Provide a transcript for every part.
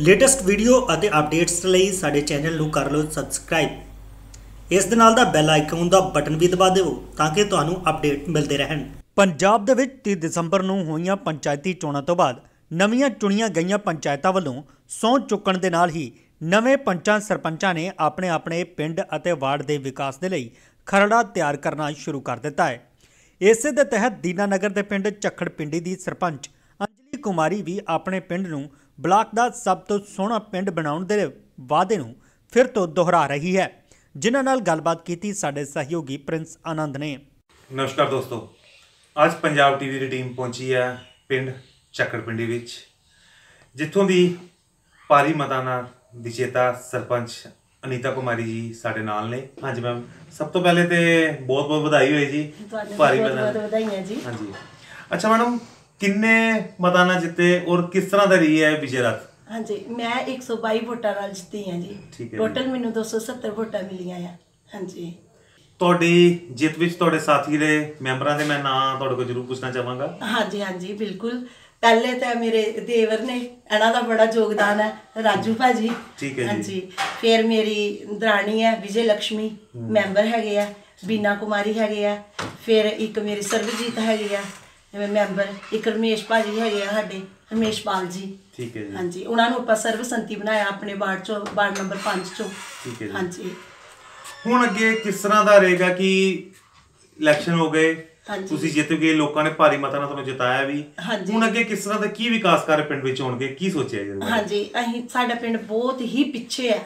Latest video ਅਤੇ updates ਲਈ ਸਾਡੇ ਚੈਨਲ ਨੂੰ ਕਰ ਲਓ ਸਬਸਕ੍ਰਾਈਬ। ਇਸ ਦੇ ਨਾਲ ਦਾ ਬੈਲ ਆਈਕਨ ਦਾ ਬਟਨ ਵੀ ਦਬਾ ਦਿਓ ਤਾਂ ਕਿ ਤੁਹਾਨੂੰ ਅਪਡੇਟ ਮਿਲਦੇ ਰਹਿਣ। ਪੰਜਾਬ ਦੇ ਵਿੱਚ 30 ਦਸੰਬਰ ਨੂੰ ਹੋਈਆਂ ਪੰਚਾਇਤੀ ਚੋਣਾਂ ਤੋਂ ਬਾਅਦ ਨਵੀਆਂ ਚੁਣੀਆਂ ਗਈਆਂ ਪੰਚਾਇਤਾਂ ਵੱਲੋਂ ਸਹੁੰ ਚੁੱਕਣ ਦੇ ਨਾਲ ਹੀ ਨਵੇਂ ਪੰਚਾਂ ਸਰਪੰਚਾਂ ਨੇ ਆਪਣੇ ਆਪਣੇ ਪਿੰਡ ਅਤੇ ਵਾਰਡ ਦੇ ਵਿਕਾਸ ਦੇ ਲਈ ਖਰੜਾ ਤਿਆਰ ਕਰਨਾ ਸ਼ੁਰੂ ਕਰ ਦਿੱਤਾ ਹੈ। ਇਸੇ ਦੇ ਤਹਿਤ ਦੀਨਾਨਗਰ ਦੇ ਪਿੰਡ ਚੱਖੜ ਪਿੰਡੀ ਦੀ ਸਰਪੰਚ ਅੰਜਲੀ ਕੁਮਾਰੀ ਵੀ ਆਪਣੇ ਪਿੰਡ ਨੂੰ ਬਲਾਕ ਦਾ ਸਭ ਤੋਂ ਸੋਹਣਾ ਪਿੰਡ ਬਣਾਉਣ ਦੇ ਵਾਅਦੇ ਨੂੰ ਫਿਰ ਤੋਂ ਦੁਹਰਾ ਰਹੀ ਹੈ। ਜਿਨ੍ਹਾਂ ਨਾਲ ਗੱਲਬਾਤ ਕੀਤੀ ਸਾਡੇ ਸਹਿਯੋਗੀ ਪ੍ਰਿੰਸ ਆਨੰਦ ਨੇ। ਨਮਸਕਾਰ ਦੋਸਤੋ ਅੱਜ ਪੰਜਾਬ ਟੀਵੀ ਦੀ ਟੀਮ ਪਹੁੰਚੀ ਹੈ ਪਿੰਡ ਚੱਕਰਪਿੰਡੀ ਵਿੱਚ ਜਿੱਥੋਂ ਦੀ ਭਾਰੀ ਮਤਾਂ ਨਾਲ ਵਿਜੇਤਾ ਸਰਪੰਚ ਅਨੀਤਾ ਕੁਮਾਰੀ ਜੀ ਸਾਡੇ ਨਾਲ ਨੇ। ਹਾਂਜੀ ਮੈਮ ਸਭ ਤੋਂ ਪਹਿਲੇ ਤੇ ਬਹੁਤ ਬਹੁਤ ਵਧਾਈ ਹੋਏ ਜੀ ਭਾਰੀ ਬਹੁਤ ਵਧਾਈਆਂ ਜੀ। ਹਾਂਜੀ। ਅੱਛਾ ਮੈਡਮ ਕਿੰਨੇ ਮਤਾਂ ਨਾਲ ਜਿੱਤੇ ਔਰ ਕਿਸ ਤਰ੍ਹਾਂ ਦਾ ਰਹੀ ਹੈ ਵਿਜੇ ਰਾਤ ਹਾਂਜੀ ਮੈਂ 122 ਵੋਟਾਂ ਨਾਲ ਜਿੱਤੀ ਹਾਂ ਜੀ। ਠੀਕ ਹੈ ਜੀ। ਟੋਟਲ ਮੈਨੂੰ 270 ਵੋਟਾਂ ਮਿਲੀਆਂ ਆ। ਹਾਂਜੀ। ਤੁਹਾਡੀ ਜਿੱਤ ਵਿੱਚ ਤੁਹਾਡੇ ਸਾਥੀ ਦੇ ਮੈਂਬਰਾਂ ਦੇ ਮੈਂ ਨਾਂ ਤੁਹਾਡੇ ਕੋਲ ਜ਼ਰੂਰ ਪੁੱਛਣਾ ਚਾਹਾਂਗਾ। ਹਾਂਜੀ ਹਾਂਜੀ ਬਿਲਕੁਲ। ਪਹਿਲੇ ਤਾਂ ਮੇਰੇ ਦੇਵਰ ਨੇ ਇਹਨਾਂ ਦਾ ਬੜਾ ਯੋਗਦਾਨ ਹੈ ਰਾਜੂ ਭਾਜੀ। ਠੀਕ ਹੈ ਜੀ। ਹਾਂਜੀ। ਫਿਰ ਮੇਰੀ ਦਰਾਣੀ ਹੈ ਵਿਜੇ ਲక్ష్ਮੀ ਮੈਂਬਰ ਹੈਗੇ ਆ ਬੀਨਾ ਕੁਮਾਰੀ ਹੈਗੇ ਆ। ਫਿਰ ਇੱਕ ਮੇਰੀ ਸਰਬਜੀਤ ਹੈਗੇ ਆ। ਜਿਵੇਂ ਮੈਂਬਰ ਇੱਕ ਰਮੇਸ਼ ਭਾਜੀ ਹੈਗੇ ਆ ਸਾਡੇ ਰਮੇਸ਼ ਪਾਲ ਜੀ। ਠੀਕ ਹੈ ਜੀ। ਹਾਂਜੀ ਉਹਨਾਂ ਨੂੰ ਆਪਾਂ ਸਰਬਸੰਮਤੀ ਬਣਾਇਆ ਆਪਣੇ ਵਾਰਡ ਚੋਂ ਵਾਰਡ ਨੰਬਰ 5 ਚੋਂ। ਠੀਕ ਹੈ ਜੀ। ਹਾਂਜੀ। ਹੁਣ ਅੱਗੇ ਕਿਸ ਤਰ੍ਹਾਂ ਦਾ ਰਹੇਗਾ ਕਿ ਇਲੈਕਸ਼ਨ ਹੋ ਗਏ। ਤੁਸੀਂ ਜਿੱਤ ਗਏ ਲੋਕਾਂ ਨੇ ਭਾਰੀ ਮਤਾਂ ਨਾਲ ਤੁਹਾਨੂੰ ਜਿਤਾਇਆ ਵੀ। ਹੁਣ ਅੱਗੇ ਕਿਸ ਤਰ੍ਹਾਂ ਦਾ ਕੀ ਵਿਕਾਸ ਕਰ ਪਿੰਡ ਵਿੱਚ ਹੋਣਗੇ? ਕੀ ਸੋਚਿਆ ਜੀ ਹਾਂਜੀ ਅਸੀਂ ਸਾਡਾ ਪਿੰਡ ਬਹੁਤ ਹੀ ਪਿੱਛੇ ਹੈ।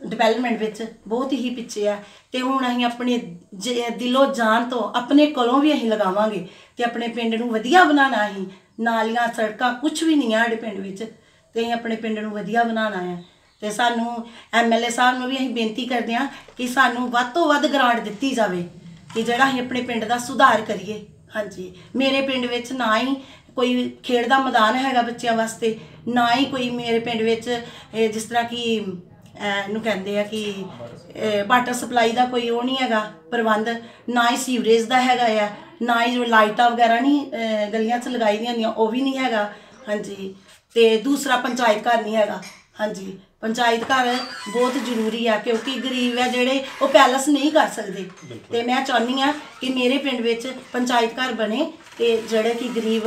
ਡਿਵੈਲਪਮੈਂਟ ਵਿੱਚ ਬਹੁਤ ਹੀ ਪਿੱਛੇ ਹੈ ਤੇ ਹੁਣ ਅਸੀਂ ਆਪਣੇ ਜ- ਦਿਲੋਂ ਜਾਨ ਤੋਂ ਆਪਣੇ ਕੋਲੋਂ ਵੀ ਅਸੀਂ ਲਗਾਵਾਂਗੇ ਤੇ ਆਪਣੇ ਪਿੰਡ ਨੂੰ ਵਧੀਆ ਬਣਾਉਣਾ ਅਸੀਂ। ਨਾਲੀਆਂ, ਸੜਕਾਂ ਕੁਝ ਵੀ ਨਹੀਂ ਹੈ ਸਾਡੇ ਪਿੰਡ ਵਿੱਚ ਤੇ ਅਸੀਂ ਆਪਣੇ ਪਿੰਡ ਨੂੰ ਵਧੀਆ ਬਣਾਉਣਾ ਹੈ ਤੇ ਸਾਨੂੰ ਐਮਐਲਏ ਸਾਹਿਬ ਨੂੰ ਵੀ ਅਸੀਂ ਬੇਨਤੀ ਕਰਦੇ ਹਾਂ ਕਿ ਸਾਨੂੰ ਵੱਧ ਤੋਂ ਵੱਧ ਗ੍ਰਾਂਟ ਦਿੱਤੀ ਜਾਵੇ ਕਿ ਜਿਹੜਾ ਅਸੀਂ ਆਪਣੇ ਪਿੰਡ ਦਾ ਸੁਧਾਰ ਕਰੀਏ। ਹਾਂਜੀ, ਮੇਰੇ ਪਿੰਡ ਵਿੱਚ ਨਾ ਹੀ ਕੋਈ ਖੇਡ ਦਾ ਮੈਦਾਨ ਹੈਗਾ ਬੱਚਿਆਂ ਵਾਸਤੇ, ਨਾ ਹੀ ਕੋਈ ਮੇਰੇ ਪਿੰਡ ਵਿੱਚ ਜਿਸ ਤਰ੍ਹਾਂ ਕਿ ਇਹਨੂੰ ਕਹਿੰਦੇ ਆ ਕਿ ਵਾਟਰ ਸਪਲਾਈ ਦਾ ਕੋਈ ਉਹ ਨਹੀਂ ਹੈਗਾ ਪ੍ਰਬੰਧ ਨਾ ਹੀ ਸੀਵਰੇਜ ਦਾ ਹੈਗਾ ਆ ਨਾ ਹੀ ਜੋ ਲਾਈਟਾਂ ਵਗੈਰਾ ਨਹੀਂ ਗਲੀਆਂ 'ਚ ਲਗਾਈ ਦੀਆਂ ਹੁੰਦੀਆਂ ਉਹ ਵੀ ਨਹੀਂ ਹੈਗਾ। ਹਾਂਜੀ। ਤੇ ਦੂਸਰਾ ਪੰਚਾਇਤ ਘਰ ਨਹੀਂ ਹੈਗਾ। ਹਾਂਜੀ। ਪੰਚਾਇਤ ਘਰ ਬਹੁਤ ਜ਼ਰੂਰੀ ਆ ਕਿਉਂਕਿ ਗਰੀਬ ਆ ਜਿਹੜੇ ਉਹ ਪੈਲਸ ਨਹੀਂ ਕਰ ਸਕਦੇ। ਤੇ ਮੈਂ ਚਾਹੁੰਦੀ ਆ ਕਿ ਮੇਰੇ ਪਿੰਡ ਵਿੱਚ ਪੰਚਾਇਤ ਘਰ ਬਣੇ ਤੇ ਜਿਹੜੇ ਕਿ ਗਰੀਬ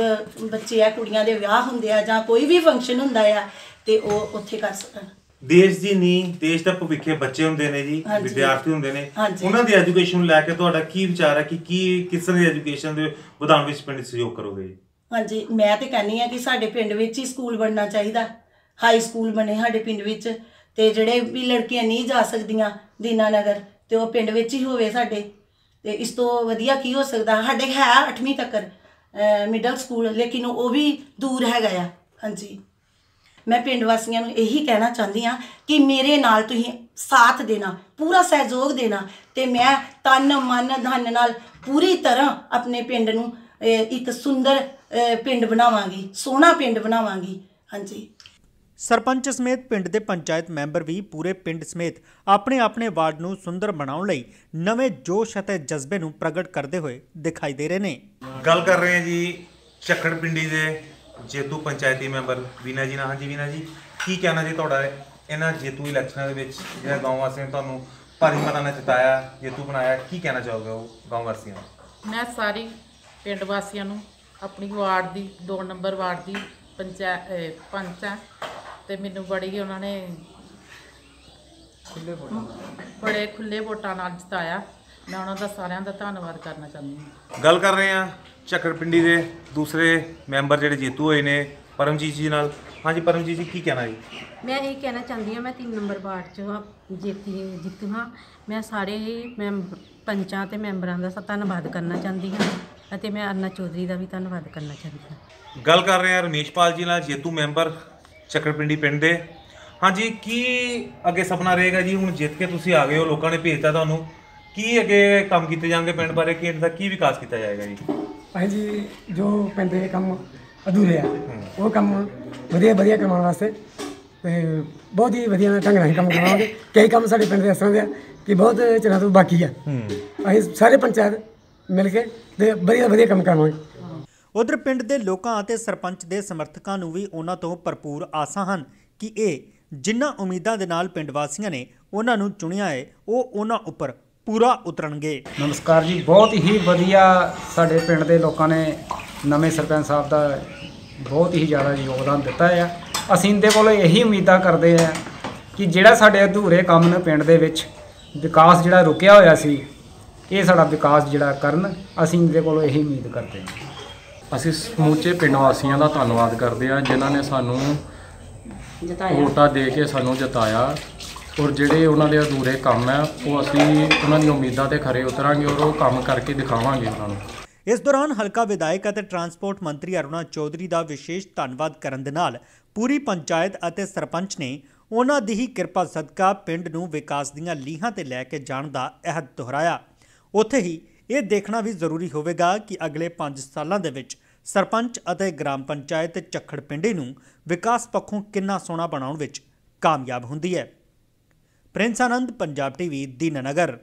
ਬੱਚੇ ਆ ਕੁੜੀਆਂ ਦੇ ਵਿਆਹ ਹੁੰਦੇ ਆ ਜਾਂ ਕੋਈ ਵੀ ਫੰਕਸ਼ਨ ਹੁੰਦਾ ਆ ਤੇ ਉਹ ਉੱਥੇ ਕਰ ਸਕਣ। ਦੇਸ਼ ਦੀ ਨੀਂਹ ਦੇਸ਼ ਦਾ ਭਵਿੱਖੇ ਬੱਚੇ ਹੁੰਦੇ ਨੇ ਜੀ ਹਾਂਜੀ। ਵਿਦਿਆਰਥੀ ਹੁੰਦੇ ਨੇ। ਹਾਂਜੀ। ਉਹਨਾਂ ਦੀ ਐਜੂਕੇਸ਼ਨ ਨੂੰ ਲੈ ਕੇ ਤੁਹਾਡਾ ਕੀ ਵਿਚਾਰ ਹੈ ਕਿ ਕੀ ਕਿਸ ਤਰ੍ਹਾਂ ਦੀ ਐਜੂਕੇਸ਼ਨ ਦੇ ਵਧਾਉਣ ਵਿੱਚ ਪਿੰਡ ਸਹਿਯੋਗ ਕਰੋਗੇ? ਜੀ ਹਾਂਜੀ ਮੈਂ ਤੇ ਕਹਿੰਨੀ ਆ ਕਿ ਸਾਡੇ ਪਿੰਡ ਵਿੱਚ ਹੀ ਸਕੂਲ ਬਣਨਾ ਚਾਹੀਦਾ। ਹਾਈ ਸਕੂਲ ਬਣੇ ਸਾਡੇ ਪਿੰਡ ਵਿੱਚ ਤੇ ਜਿਹੜੇ ਵੀ ਲੜਕੀਆਂ ਨਹੀਂ ਜਾ ਸਕਦੀਆਂ ਦੀਨਾਨਗਰ ਤੇ ਉਹ ਪਿੰਡ ਵਿੱਚ ਹੀ ਹੋਵੇ ਸਾਡੇ। ਤੇ ਇਸ ਤੋਂ ਵਧੀਆ ਕੀ ਹੋ ਸਕਦਾ? ਸਾਡੇ ਹੈ 8ਵੀਂ ਤੱਕ ਮਿਡਲ ਸਕੂਲ ਲੇਕਿਨ ਉਹ ਵੀ ਦੂਰ ਹੈਗਾ ਆ। ਹਾਂਜੀ। ਮੈਂ ਪਿੰਡ ਵਾਸੀਆਂ ਨੂੰ ਇਹੀ ਕਹਿਣਾ ਚਾਹੁੰਦੀ ਆ ਕਿ ਮੇਰੇ ਨਾਲ ਤੁਸੀਂ ਸਾਥ ਦੇਣਾ ਪੂਰਾ ਸਹਿਯੋਗ ਦੇਣਾ ਤੇ ਮੈਂ ਤਨ ਮਨ ਧਨ ਨਾਲ ਪੂਰੀ ਤਰ੍ਹਾਂ ਆਪਣੇ ਪਿੰਡ ਨੂੰ ਇੱਕ ਸੁੰਦਰ ਪਿੰਡ ਬਣਾਵਾਂਗੀ ਸੋਹਣਾ ਪਿੰਡ ਬਣਾਵਾਂਗੀ। ਹਾਂਜੀ। ਸਰਪੰਚ ਸਮੇਤ ਪਿੰਡ ਦੇ ਪੰਚਾਇਤ ਮੈਂਬਰ ਵੀ ਪੂਰੇ ਪਿੰਡ ਸਮੇਤ ਆਪਣੇ ਆਪਣੇ ਵਾਰਡ ਨੂੰ ਸੁੰਦਰ ਬਣਾਉਣ ਲਈ ਨਵੇਂ ਜੋਸ਼ ਅਤੇ ਜਜ਼ਬੇ ਨੂੰ ਪ੍ਰਗਟ ਕਰਦੇ ਹੋਏ ਦਿਖਾਈ ਦੇ ਰਹੇ ਨੇ। ਗੱਲ ਕਰ ਰਹੇ ਹਾਂ ਜੀ ਚੱਕੜ ਪਿੰਡੀ ਦੇ ਜੇਤੂ ਪੰਚਾਇਤੀ ਮੈਂਬਰ ਵੀਨਾ ਜੀ ਨਾਲ। ਹਾਂਜੀ ਵੀਨਾ ਜੀ ਕੀ ਕਹਿਣਾ ਜੀ ਤੁਹਾਡਾ ਇਹਨਾਂ ਜੇਤੂ ਇਲੈਕਸ਼ਨਾਂ ਦੇ ਵਿੱਚ? ਜਿਹੜਾ ਗਾਂਵ ਵਾਸੀਆਂ ਨੇ ਤੁਹਾਨੂੰ ਭਾਰੀ ਮਤਾਂ ਨਾਲ ਜਿਤਾਇਆ ਜੇਤੂ ਬਣਾਇਆ ਕੀ ਕਹਿਣਾ ਚਾਹੋਗੇ ਉਹ ਗਾਂਵ ਵਾਸੀਆਂ ਨੂੰ? ਮੈਂ ਸਾਰੀ ਪਿੰਡ ਵਾਸੀਆਂ ਨੂੰ ਆਪਣੀ ਵਾਰਡ ਦੀ 2 ਨੰਬਰ ਵਾਰਡ ਦੀ ਪੰਚਾਇਤ ਪੰਚ ਆ ਤੇ ਮੈਨੂੰ ਬੜੀ ਉਹਨਾਂ ਨੇ ਬੜੇ ਖੁੱਲੇ ਵੋਟਾਂ ਨਾਲ ਜਿਤਾਇਆ। ਮੈਂ ਉਹਨਾਂ ਦਾ ਸਾਰਿਆਂ ਦਾ ਧੰਨਵਾਦ ਕਰਨਾ ਚਾਹੁੰਦੀ ਹਾਂ। ਗੱਲ ਕਰ ਰਹੇ ਹਾਂ ਚੱਕੜ ਪਿੰਡੀ ਦੇ ਦੂਸਰੇ ਮੈਂਬਰ ਜਿਹੜੇ ਜੇਤੂ ਹੋਏ ਨੇ ਪਰਮਜੀਤ ਜੀ ਨਾਲ। ਹਾਂਜੀ ਪਰਮਜੀਤ ਜੀ ਕੀ ਕਹਿਣਾ ਜੀ? ਮੈਂ ਇਹ ਕਹਿਣਾ ਚਾਹੁੰਦੀ ਹਾਂ ਮੈਂ 3 ਨੰਬਰ ਵਾਰਡ 'ਚ ਹਾਂ ਜੇਤੀ ਜਿੱਤੂ ਹਾਂ। ਮੈਂ ਸਾਰੇ ਹੀ ਮੈਂਬ ਪੰਚਾਂ ਤੇ ਮੈਂਬਰਾਂ ਦਾ ਸ- ਧੰਨਵਾਦ ਕਰਨਾ ਚਾਹੁੰਦੀ ਹਾਂ ਅਤੇ ਮੈਂ ਅਰਨਾ ਚੌਧਰੀ ਦਾ ਵੀ ਧੰਨਵਾਦ ਕਰਨਾ ਚਾਹੁੰਦੀ ਹਾਂ। ਗੱਲ ਕਰ ਰਹੇ ਹਾਂ ਰਮੇਸ਼ਪਾਲ ਜੀ ਨਾਲ ਜੇਤੂ ਮੈਂਬਰ ਚੱਕਰਪਿੰਡੀ ਪਿੰਡ ਦੇ। ਹਾਂਜੀ ਕੀ ਅੱਗੇ ਸੁਪਨਾ ਰਹੇਗਾ ਜੀ? ਹੁਣ ਜਿੱਤ ਕੇ ਤੁਸੀਂ ਆ ਗਏ ਹੋ ਲੋਕਾਂ ਨੇ ਭੇਜਤਾ ਤੁਹਾਨੂੰ। ਕੀ ਅੱਗੇ ਕੰਮ ਕੀਤੇ ਜਾਣਗੇ ਪਿੰਡ ਬਾਰੇ? ਕੀ ਇਹਦਾ ਕੀ ਵਿਕਾਸ ਕੀਤਾ ਜਾਏਗਾ ਜੀ? ਭਾਈ ਜੀ ਜੋ ਪਿੰਡ ਦੇ ਕੰਮ ਅਧੂਰੇ ਆ ਉਹ ਕੰਮ ਵਧੀਆ ਵਧੀਆ ਕਰਵਾਉਣ ਵਾਸਤੇ ਤੇ ਬਹੁਤ ਹੀ ਵਧੀਆ ਢੰਗ ਨਾਲ ਅਸੀਂ ਕੰਮ ਕਰਵਾਵਾਂਗੇ। ਕਈ ਕੰਮ ਸਾਡੇ ਪਿੰਡ ਦੇ ਇਸ ਤਰ੍ਹਾਂ ਦੇ ਆ ਕਿ ਬਹੁਤ ਚਿਰਾਂ ਤੋਂ ਬਾਕੀ ਆ। ਅਸੀਂ ਸਾਰੇ ਪੰਚਾਇਤ ਮਿਲ ਕੇ ਤੇ ਵਧੀਆ ਵਧੀਆ ਕੰਮ ਕਰਾਵਾਂਗੇ ਉਧਰ ਪਿੰਡ ਦੇ ਲੋਕਾਂ ਅਤੇ ਸਰਪੰਚ ਦੇ ਸਮਰਥਕਾਂ ਨੂੰ ਵੀ ਉਹਨਾਂ ਤੋਂ ਭਰਪੂਰ ਆਸਾਂ ਹਨ ਕਿ ਇਹ ਜਿਨ੍ਹਾਂ ਉਮੀਦਾਂ ਦੇ ਨਾਲ ਪਿੰਡ ਵਾਸੀਆਂ ਨੇ ਉਹਨਾਂ ਨੂੰ ਚੁਣਿਆ ਹੈ ਉਹ ਉਹਨਾਂ ਉੱਪਰ ਪੂਰਾ ਉਤਰਨਗੇ। ਨਮਸਕਾਰ ਜੀ ਬਹੁਤ ਹੀ ਵਧੀਆ ਸਾਡੇ ਪਿੰਡ ਦੇ ਲੋਕਾਂ ਨੇ ਨਵੇਂ ਸਰਪੰਚ ਸਾਹਿਬ ਦਾ ਬਹੁਤ ਹੀ ਜ਼ਿਆਦਾ ਯੋਗਦਾਨ ਦਿੱਤਾ ਹੈ ਅਸੀਂ ਇਹਦੇ ਕੋਲੋਂ ਇਹੀ ਉਮੀਦਾਂ ਕਰਦੇ ਆ ਕਿ ਜਿਹੜਾ ਸਾਡੇ ਅਧੂਰੇ ਕੰਮ ਨੇ ਪਿੰਡ ਦੇ ਵਿੱਚ ਵਿਕਾਸ ਜਿਹੜਾ ਰੁਕਿਆ ਹੋਇਆ ਸੀ ਇਹ ਸਾਡਾ ਵਿਕਾਸ ਜਿਹੜਾ ਕਰਨ ਅਸੀਂ ਇਹਦੇ ਕੋਲੋਂ ਇਹੀ ਉਮੀਦ ਕਰਦੇ ਹਾਂ ਅਸੀਂ ਸਮੂਚੇ ਪਿੰਡ ਵਾਸੀਆਂ ਦਾ ਧੰਨਵਾਦ ਕਰਦੇ ਹਾਂ ਜਿਨ੍ਹਾਂ ਨੇ ਸਾਨੂੰ ਵੋਟਾਂ ਦੇ ਕੇ ਸਾਨੂੰ ਜਿਤਾਇਆ। ਔਰ ਜਿਹੜੇ ਉਹਨਾਂ ਦੇ ਅਧੂਰੇ ਕੰਮ ਹੈ ਉਹ ਅਸੀਂ ਉਹਨਾਂ ਦੀਆਂ ਉਮੀਦਾਂ ਤੇ ਖਰੇ ਉਤਰਾਂਗੇ ਔਰ ਉਹ ਕੰਮ ਕਰਕੇ ਦਿਖਾਵਾਂਗੇ ਉਹਨਾਂ ਨੂੰ। ਇਸ ਦੌਰਾਨ ਹਲਕਾ ਵਿਧਾਇਕ ਅਤੇ ਟਰਾਂਸਪੋਰਟ ਮੰਤਰੀ ਅਰੁਣਾ ਚੌਧਰੀ ਦਾ ਵਿਸ਼ੇਸ਼ ਧੰਨਵਾਦ ਕਰਨ ਦੇ ਨਾਲ ਪੂਰੀ ਪੰਚਾਇਤ ਅਤੇ ਸਰਪੰਚ ਨੇ ਉਹਨਾਂ ਦੀ ਹੀ ਕਿਰਪਾ ਸਦਕਾ ਪਿੰਡ ਨੂੰ ਵਿਕਾਸ ਦੀਆਂ ਲੀਹਾਂ ਤੇ ਲੈ ਕੇ ਜਾਣ ਦਾ ਅਹਿਦ ਦੁਹਰਾਇਆ। ਉੱਥੇ ਹੀ ਇਹ ਦੇਖਣਾ ਵੀ ਜ਼ਰੂਰੀ ਹੋਵੇਗਾ ਕਿ ਅਗਲੇ 5 ਸਾਲਾਂ ਦੇ ਵਿੱਚ ਸਰਪੰਚ ਅਤੇ ਗ੍ਰਾਮ ਪੰਚਾਇਤ ਚੱਖੜ ਪਿੰਡੇ ਨੂੰ ਵਿਕਾਸ ਪੱਖੋਂ ਕਿੰਨਾ ਸੋਹਣਾ ਬਣਾਉਣ ਵਿੱਚ ਕਾਮਯਾਬ ਹੁੰਦੀ ਹੈ। Prince Anand Punjab TV Dinanagar